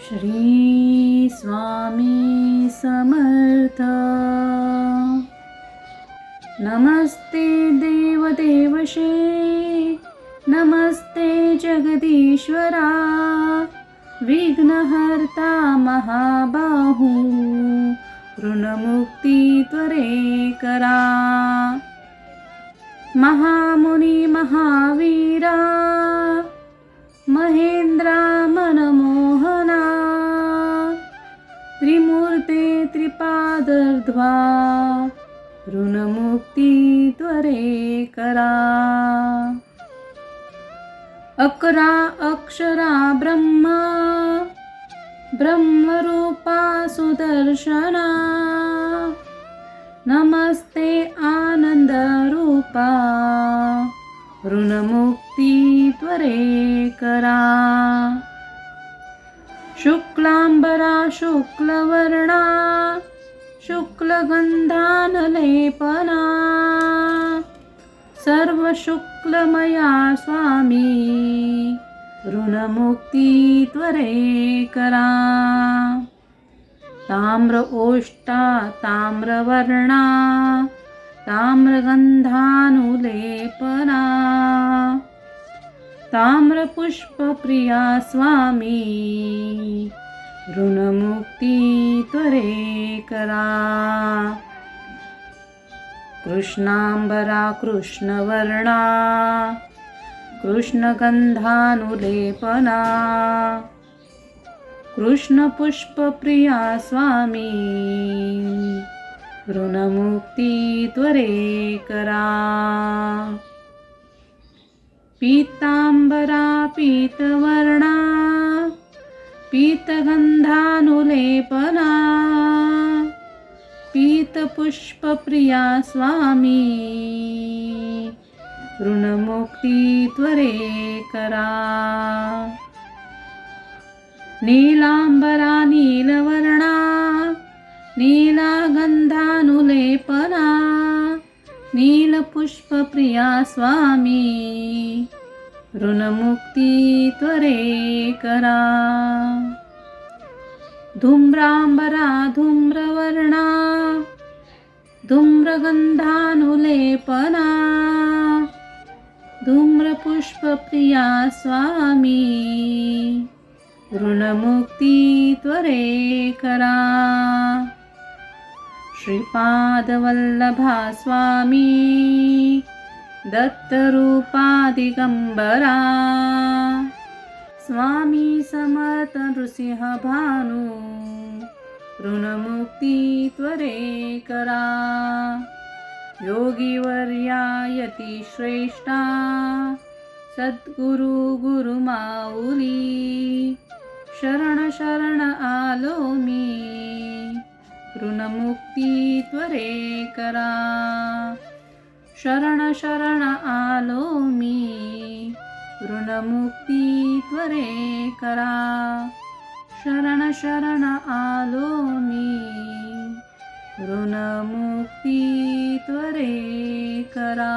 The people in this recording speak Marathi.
श्री स्वामी समर्थ. नमस्ते देवदेवशे नमस्ते जगदीश्वरा विघ्नहर्ता महाबाहू ऋणमुक्ती त्वरे करा. महामुनी महावीरा महेंद्रा ऋणमुक्ती त्वरे करा। अकरा अक्षरा ब्रह्मा ब्रह्मरूपा सुदर्शना। नमस्ते आनन्दरूपा ऋणमुक्ती त्वरे करा। शुक्लाम्बरा शुक्लवर्णा शुक्लगन्धानलेपना सर्वशुक्लमया स्वामी ऋणमुक्ती त्वरे करा। ताम्र ओष्टा ताम्रवर्णा ताम्रगन्धानुलेपना ताम्रपुष्पप्रिया स्वामी ऋणमुक्ती त्वरे करा. कृष्णाम्बरा कृष्णवर्णा कृष्णगन्धानुलेपना कृष्णपुष्पप्रिया स्वामी ऋणमुक्ती त्वरे करा. पीताम्बरा पीतवर्णा पीतगन्ध पीतपुष्पप्रिया स्वामी ऋणमुक्ती त्वरे करा नीलाम्बरा नीलवर्णा नीलागन्धानुलेपना नीलपुष्पप्रिया स्वामी ऋणमुक्ती त्वरे करा धूम्राम्बरा धूम्रवर्णा धूम्रगन्धानुलेपना धूम्रपुष्पप्रिया स्वामी। ऋणमुक्ती त्वरे करा श्रीपादवल्लभा स्वामी। दत्तरूपादिगम्बरा। स्वामी समर्थ नृसिंहभानु। ऋणमुक्ती त्वरे करा. योगीवर्यायती श्रेष्ठा. सद्गुरु गुरुमाऊली शरण शरण आलो मी. ऋणमुक्ती त्वरे करा. शरण शरण आलो मी. ऋणमुक्ती त्वरे करा. शरण शरण आलो मी. ऋणमुक्ती त्वरे करा.